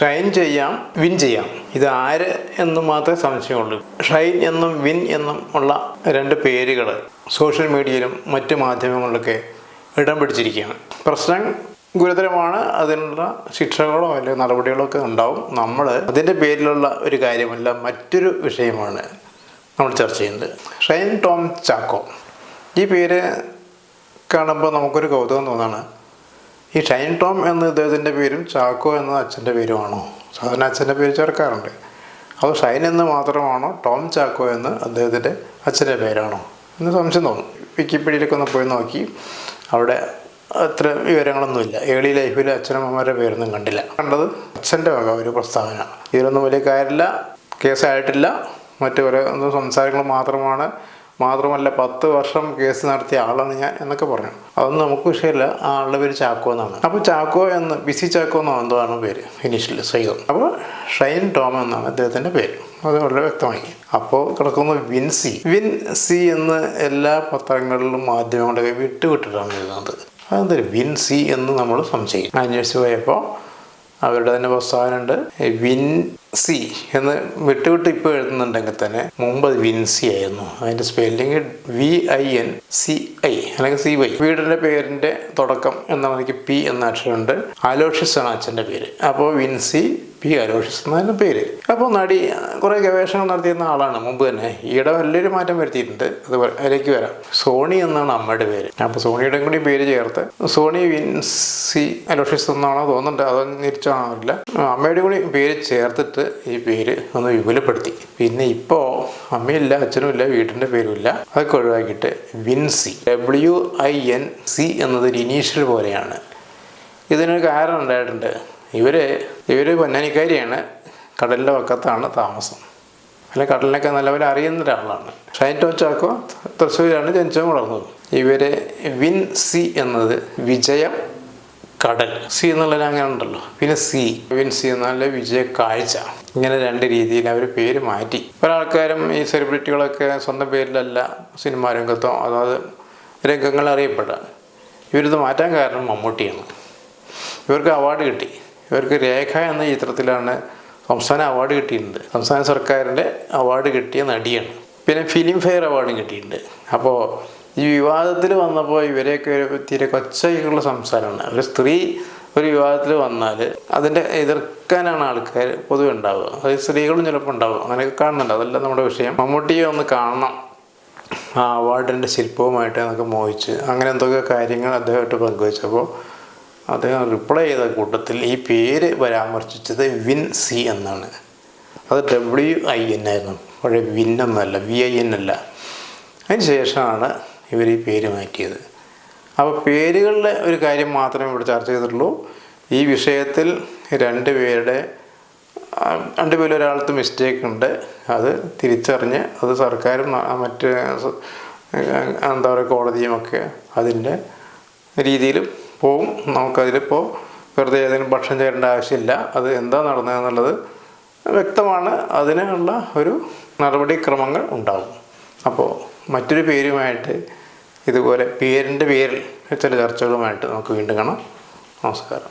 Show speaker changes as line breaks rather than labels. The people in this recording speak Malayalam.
ഷൈൻ ചെയ്യാം വിൻ ചെയ്യാം. ഇത് ആര് എന്ന് മാത്രമേ സംശയമുള്ളൂ. ഷൈൻ എന്നും വിൻ എന്നും ഉള്ള രണ്ട് പേരുകൾ സോഷ്യൽ മീഡിയയിലും മറ്റ് മാധ്യമങ്ങളിലൊക്കെ ഇടം പിടിച്ചിരിക്കുകയാണ്. പ്രശ്നം ഗുരുതരമാണ്. അതിനുള്ള ശിക്ഷകളോ അല്ലെങ്കിൽ നടപടികളോ ഒക്കെ ഉണ്ടാവും. നമ്മൾ അതിന്റെ പേരിലുള്ള ഒരു കാര്യമല്ല മറ്റൊരു വിഷയമാണ് നമ്മൾ ചർച്ച ചെയ്യുന്നത്. ഷൈൻ ടോം ചാക്കോ. ഈ പേര് കാണുമ്പോൾ നമുക്കൊരു കൗതുകം തോന്നാണ്. ഈ ഷൈൻ ടോം എന്ന ഇദ്ദേഹത്തിന്റെ പേരും ചാക്കോ എന്ന അച്ഛന്റെ പേരുമാണോ? സാധാരണ അച്ഛന്റെ പേര് ചേർക്കാറുണ്ട്. അപ്പോൾ ഷൈൻ എന്ന് മാത്രമാണോ ടോം ചാക്കോ എന്ന് അദ്ദേഹത്തിന്റെ അച്ഛന്റെ പേരാണോ? എന്ന് സംശയം തോന്നും. വിക്കിപീഡിയയിലൊക്കെ ഒന്ന് പോയി നോക്കി. അവിടെ അത്ര വിവരങ്ങളൊന്നുമില്ല. ഏളി ലൈഫിൽ അച്ഛനമ്മമാരുടെ പേരൊന്നും കണ്ടില്ല. കണ്ടത് അച്ഛന്റെ വക ഒരു പ്രസ്താവന ഇതിലൊന്നും വലിയ കാര്യമില്ല. കേസായിട്ടില്ല. മറ്റു ഓരോ സംസാരങ്ങൾ മാത്രമാണ് മാത്രമല്ല പത്ത് വർഷം കേസ് നടത്തിയ ആളാണ് ഞാൻ എന്നൊക്കെ പറഞ്ഞു. അതൊന്നും നമുക്ക് വിഷയമില്ല. ആ ആളുടെ പേര് ചാക്കോ എന്നാണ്. അപ്പോൾ ചാക്കോ എന്ന് ബിസി ചാക്കോ എന്നോ എന്തോ ആണ് പേര്? ഇനീഷ്യലി സൈതം അപ്പോൾ ഷൈൻ ടോം എന്നാണ് അദ്ദേഹത്തിന്റെ പേര്. അത് വളരെ വ്യക്തമായി. അപ്പോൾ കിടക്കുന്നു വിൻ സി. വിൻ സി എന്ന് എല്ലാ പത്രങ്ങളിലും മാധ്യമങ്ങളുടെ വിട്ടുവിട്ടിട്ടാണ് എഴുതുന്നത്. അതെന്തൊരു വിൻ സി എന്ന് നമ്മൾ സംശയിക്കും. അന്വേഷിച്ച് പോയപ്പോൾ അവരുടെ തന്നെ പ്രസ്താവനയുണ്ട്. വിൻസി എന്ന് വിട്ടുവിട്ട് ഇപ്പോൾ എഴുതുന്നുണ്ടെങ്കിൽ തന്നെ മുമ്പ് അത് വിൻസി ആയിരുന്നു. അതിന്റെ spelling V I N C I അല്ലെങ്കിൽ സി വൈ. വീടിന്റെ പേരിന്റെ തുടക്കം എന്ന മതിക്ക് പി എന്ന അക്ഷരമുണ്ട്. അലോഷ്യസ് ആണ് അച്ഛന്റെ പേര്. അപ്പോൾ വിൻസി പി അലോഷ്യസ് എന്നായിരുന്നു പേര്. അപ്പോൾ നടി കുറേ ഗവേഷണം നടത്തിയിരുന്ന ആളാണ്. മുമ്പ് തന്നെ ഈയിടെ വലിയൊരു മാറ്റം വരുത്തിയിട്ടുണ്ട്. അത് അതിലേക്ക് വരാം. സോണി എന്നാണ് അമ്മയുടെ പേര്. അപ്പോൾ സോണിയുടെ കൂടി പേര് ചേർത്ത് സോണി വിൻസി അലോഷ്യസ് എന്നാണോ തോന്നുന്നുണ്ട്. അതൊന്നും തിരിച്ചാണില്ല അമ്മയുടെ കൂടി പേര് ചേർത്തിട്ട് ഈ പേര് ഒന്ന് വിപുലപ്പെടുത്തി. പിന്നെ ഇപ്പോൾ അമ്മയില്ല അച്ഛനും ഇല്ല വീട്ടിന്റെ പേരുമില്ല. അതൊക്കെ ഒഴിവാക്കിയിട്ട് Vincy. W I N C എന്നത് ഇനീഷ്യൽ പോലെയാണ്. ഇതിനൊരു കാരണം ഉണ്ടായിട്ടുണ്ട്. ഇവർ ഇവർ പൊന്നാനിക്കാരിയാണ് കടലിന്റെ പക്കത്താണ് താമസം. അല്ലെ കടലിനൊക്കെ നല്ലപോലെ അറിയുന്ന ഒരാളാണ്. ഷൈൻ ചാക്കോ തൃശ്ശൂരാണ് ജനിച്ചതും വളർന്നത്. ഇവർ വിൻ സി എന്നത് വിജയം കടൽ. സി എന്നുള്ളത് അങ്ങനെ ഉണ്ടല്ലോ. പിന്നെ സി. വിൻ സി എന്നാൽ വിജയ കാഴ്ച. ഇങ്ങനെ രണ്ട് രീതിയിൽ അവർ പേര് മാറ്റി. പല ആൾക്കാരും ഈ സെലിബ്രിറ്റികളൊക്കെ സ്വന്തം പേരിലല്ല സിനിമാ രംഗത്തോ അതായത് രംഗങ്ങൾ അറിയപ്പെടുക ഇവരിത് മാറ്റാൻ കാരണം മമ്മൂട്ടിയാണ്. ഇവർക്ക് അവാർഡ് കിട്ടി. ഇവർക്ക് രേഖ എന്ന ചിത്രത്തിലാണ് സംസ്ഥാന അവാർഡ് കിട്ടിയിട്ടുണ്ട്. സംസ്ഥാന സർക്കാരിന്റെ അവാർഡ് കിട്ടിയ നടിയാണ്. പിന്നെ ഫിലിം ഫെയർ അവാർഡും കിട്ടിയിട്ടുണ്ട്. അപ്പോൾ ഈ വിവാദത്തിൽ വന്നപ്പോൾ ഇവരെയൊക്കെ ഒരു തീരെ കൊച്ചയ്ക്കുള്ള സംസാരമാണ്. ഒരു സ്ത്രീ ഒരു വിവാദത്തിൽ വന്നാൽ അതിന്റെ എതിർക്കാനാണ് ആൾക്കാർ പൊതുവെ ഉണ്ടാവുക. അത് സ്ത്രീകളും ചിലപ്പോൾ ഉണ്ടാവും. അങ്ങനെയൊക്കെ കാണുന്നുണ്ട്. അതല്ല നമ്മുടെ വിഷയം. മമ്മൂട്ടിയെ ഒന്ന് കാണണം. ആ അവാർഡിന്റെ ശില്പവുമായിട്ട് നമുക്ക് മോഹിച്ച് അങ്ങനെ എന്തൊക്കെ കാര്യങ്ങൾ അദ്ദേഹമായിട്ട് പങ്കുവച്ചപ്പോൾ അദ്ദേഹം റിപ്ലൈ ചെയ്ത കൂട്ടത്തിൽ ഈ പേര് പരാമർശിച്ചത് വിൻ സി എന്നാണ്. അത് ഡബ്ല്യു ഐ എൻ ആയിരുന്നു. പഴയ വിൻ എന്നല്ല വി ഐ എൻ അല്ല. അതിന് ശേഷമാണ് ഇവർ ഈ പേര് മാറ്റിയത്. അപ്പോൾ പേരുകളുടെ ഒരു കാര്യം മാത്രമേ ഇവിടെ ചർച്ച ചെയ്തിട്ടുള്ളൂ. ഈ വിഷയത്തിൽ രണ്ട് പേരുടെ രണ്ട് രണ്ടുപേരും ഒരാൾക്ക് മിസ്റ്റേക്ക് ഉണ്ട്. അത് തിരിച്ചറിഞ്ഞ് അത് സർക്കാരും മറ്റ് എന്താ പറയുക കോടതിയുമൊക്കെ അതിന്റെ രീതിയിൽ പോവും. നമുക്കതിലിപ്പോൾ വെറുതെ ഏതെങ്കിലും ഭക്ഷണം ചേരേണ്ട ആവശ്യമില്ല. അത് എന്താ നടന്നതെന്നുള്ളത് വ്യക്തമാണ്. അതിനുള്ള ഒരു നടപടിക്രമങ്ങൾ ഉണ്ടാവും. അപ്പോൾ മറ്റൊരു പേരുമായിട്ട് ഇതുപോലെ പേരിന്റെ പേരിൽ ചില ചർച്ചകളുമായിട്ട് നമുക്ക് വീണ്ടും കാണാം. നമസ്കാരം.